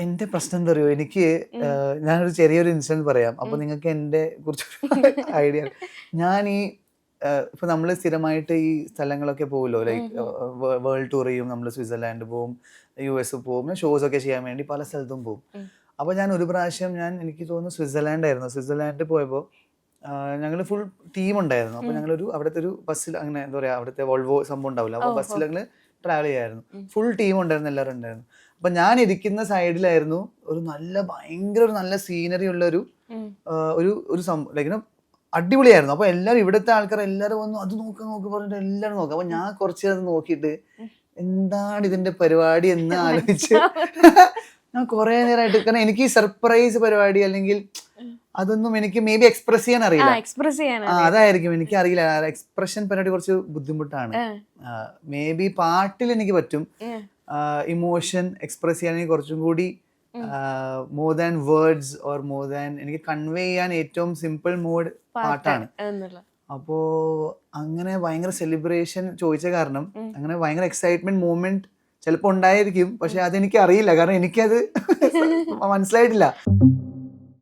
എന്റെ പ്രശ്നം എന്താ പറയുക എനിക്ക് ഞാനൊരു ചെറിയൊരു ഇൻസിഡന്റ് പറയാം. അപ്പൊ നിങ്ങൾക്ക് എന്റെ കുറിച്ച് ഐഡിയ. ഞാൻ ഈ ഇപ്പൊ നമ്മൾ സ്ഥിരമായിട്ട് ഈ സ്ഥലങ്ങളൊക്കെ പോകുമല്ലോ ലൈക്ക് വേൾഡ് ടൂർ ചെയ്യും നമ്മൾ സ്വിറ്റ്സർലാൻഡ് പോവും യു എസ് പോവും ഷോസ് ഒക്കെ ചെയ്യാൻ വേണ്ടി പല സ്ഥലത്തും പോകും അപ്പോൾ അപ്പൊ ഞാൻ ഒരു പ്രാവശ്യം ഞാൻ എനിക്ക് തോന്നുന്നു സ്വിറ്റ്സർലാൻഡ് ആയിരുന്നു. സ്വിറ്റ്സർലാൻഡിൽ പോയപ്പോൾ ഞങ്ങൾ ഫുൾ ടീം ഉണ്ടായിരുന്നു. അപ്പൊ ഉം. ഞങ്ങളൊരു അവിടുത്തെ ഒരു ബസ്സിൽ അങ്ങനെ എന്താ പറയാ അവിടുത്തെ വോൾവോ സംഭവം ഉണ്ടാവില്ല. അപ്പൊ ബസ്സിൽ ഞങ്ങൾ ട്രാവൽ ചെയ്യായിരുന്നു. ഫുൾ ടീം ഉണ്ടായിരുന്നു എല്ലാവരും ഉണ്ടായിരുന്നു. അപ്പൊ ഞാൻ ഇരിക്കുന്ന സൈഡിലായിരുന്നു ഒരു നല്ല ഭയങ്കര ഒരു നല്ല സീനറി ഉള്ള ഒരു ഒരു ഒരു സംഭവം ലൈക്ക് അടിപൊളിയായിരുന്നു. അപ്പൊ എല്ലാവരും ഇവിടുത്തെ ആൾക്കാർ എല്ലാവരും വന്നു അത് നോക്ക് നോക്ക് പറഞ്ഞിട്ട് എല്ലാവരും നോക്കാം. അപ്പൊ ഞാൻ കുറച്ച് നേരം നോക്കിയിട്ട് എന്താണ് ഇതിന്റെ പരിപാടി എന്ന് ആലോചിച്ച് ഞാൻ കുറെ നേരമായിട്ട് കാരണം എനിക്ക് സർപ്രൈസ് പരിപാടി അല്ലെങ്കിൽ അതൊന്നും എനിക്ക് മേ ബി എക്സ്പ്രസ് ചെയ്യാൻ അറിയില്ല. എക്സ്പ്രസ് ചെയ്യാൻ അതായിരിക്കും. എനിക്ക് അറിയില്ല. എക്സ്പ്രഷൻ പരിപാടി കുറച്ച് ബുദ്ധിമുട്ടാണ്. മേ ബി പാട്ടിൽ എനിക്ക് പറ്റും. ഇമോഷൻ എക്സ്പ്രസ് ചെയ്യാനെങ്കിൽ കുറച്ചും കൂടി more than words or more than എനിക്ക് കൺവേ ചെയ്യാൻ ഏറ്റവും സിമ്പിൾ മോഡ് പാട്ടാണ്. അപ്പോ അങ്ങനെ ഭയങ്കര സെലിബ്രേഷൻ ചോദിച്ച കാരണം. അങ്ങനെ ഭയങ്കര എക്സൈറ്റ്മെന്റ് മൂമെന്റ് ചിലപ്പോൾ ഉണ്ടായിരിക്കും പക്ഷെ അതെനിക്ക് അറിയില്ല കാരണം എനിക്കത് മനസ്സിലായിട്ടില്ല.